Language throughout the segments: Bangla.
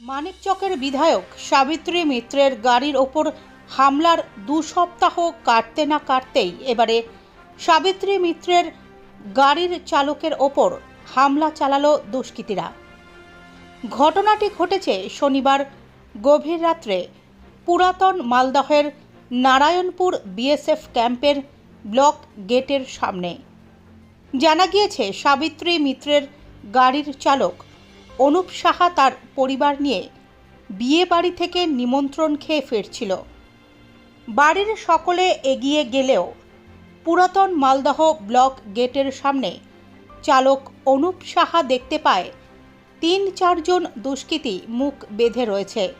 মানিকচকের বিধায়ক সাবিত্রী মিত্রের গাড়ির ওপর হামলার দু সপ্তাহ কাটতে না কাটতেই এবারে সাবিত্রী মিত্রের গাড়ির চালকের ওপর হামলা চালালো দুষ্কৃতীরা। ঘটনাটি ঘটেছে শনিবার গভীর রাত্রে পুরাতন মালদহের নারায়ণপুর বিএসএফ ক্যাম্পের ব্লক গেটের সামনে। জানা গিয়েছে, সাবিত্রী মিত্রের গাড়ির চালক অনুপ সাহা তার পরিবার নিয়ে বিয়ে বাড়ি থেকে নিমন্ত্রণ খেয়ে ফিরছিল। বাড়ির সকলে এগিয়ে গেলেও পুরাতন মালদহ ব্লক গেটের সামনে চালক অনুপ সাহা দেখতে পায় তিন চারজন দুষ্কৃতী মুখ বেঁধে রয়েছে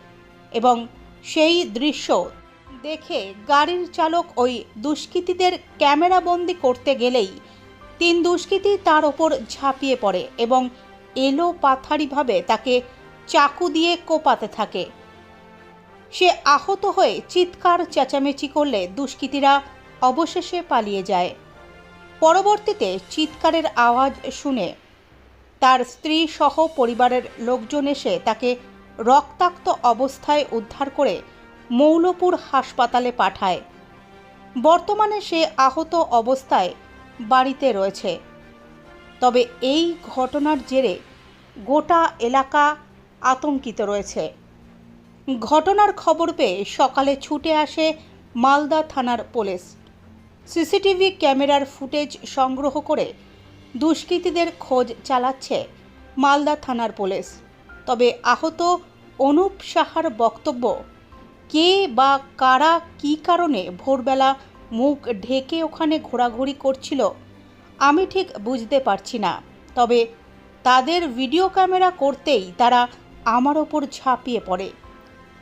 এবং সেই দৃশ্য দেখে গাড়ির চালক ওই দুষ্কৃতীদের ক্যামেরাবন্দি করতে গেলেই তিন দুষ্কৃতী তার ওপর ঝাঁপিয়ে পড়ে এবং এলো পাথারিভাবে তাকে চাকু দিয়ে কোপাতে থাকে। সে আহত হয়ে চিৎকার চেঁচামেচি করলে দুষ্কৃতীরা অবশেষে পালিয়ে যায়। পরবর্তীতে চিৎকারের আওয়াজ শুনে তার স্ত্রী সহ পরিবারের লোকজন এসে তাকে রক্তাক্ত অবস্থায় উদ্ধার করে মৌলপুর হাসপাতালে পাঠায়। বর্তমানে সে আহত অবস্থায় বাড়িতে রয়েছে। তবে এই ঘটনার জেরে গোটা এলাকা আতঙ্কিত রয়েছে। ঘটনার খবর পেয়ে সকালে ছুটে আসে মালদা থানার পুলিশ। সিসিটিভি ক্যামেরার ফুটেজ সংগ্রহ করে দুষ্কৃতীদের খোঁজ চালাচ্ছে মালদা থানার পুলিশ। তবে আহত অনুপ সাহার বক্তব্য, কে বা কারা কী কারণে ভোরবেলা মুখ ঢেকে ওখানে ঘোরাঘুরি করছিল আমি ঠিক বুঝতে পারছি না। তবে তাদের ভিডিও ক্যামেরা করতেই তারা আমার ওপর ঝাঁপিয়ে পড়ে।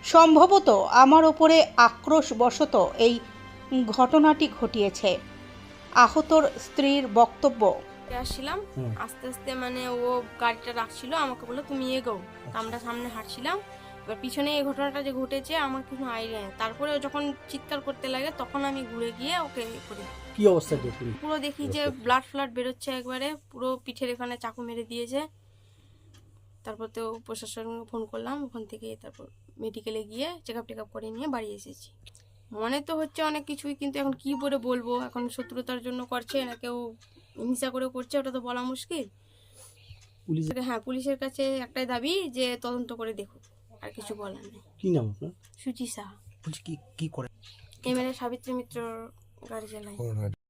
সম্ভবত আমার ওপরে আক্রোশবশত এই ঘটনাটি ঘটিয়েছে। আহতর স্ত্রীর বক্তব্য। আসছিলাম। আস্তে আস্তে মানে ও গাড়িটা রাখছিল আমাকে বলল তুমি এগো আমরা সামনে হাঁটছিলাম। এবার পিছনে এই ঘটনাটা যে ঘটেছে আমার কিছু আইডিয়া নেই। তারপরে যখন চিৎকার করতে লাগে তখন আমি ঘুরে গিয়ে ওকে করি। কি অবস্থায় দেখলেন? পুরো দেখি যে ব্লাড ফ্লাড বেরোচ্ছে একবারে পুরো পিঠের এখানে চাকু মেরে দিয়েছে। তারপর তো প্রশাসনকে ফোন করলাম ওখান থেকে তারপর মেডিকেলে গিয়ে চেক আপ টেক আপ করে নিয়ে বাড়ি এসেছি। মনে তো হচ্ছে অনেক কিছুই কিন্তু এখন কি করে বলব? এখন শত্রুতার জন্য করছে না কেউ হিংসা করে করছে ওটা তো বলা মুশকিল। পুলিশ হ্যাঁ পুলিশের কাছে একটাই দাবি যে তদন্ত করে দেখুক। আর কিছু বলার নেই। কি নাম আপনার? সুচি সাহা বলছি কি কি করে? ক্যামেরা সাবিত্রী মিত্র গাড়ি চালায়।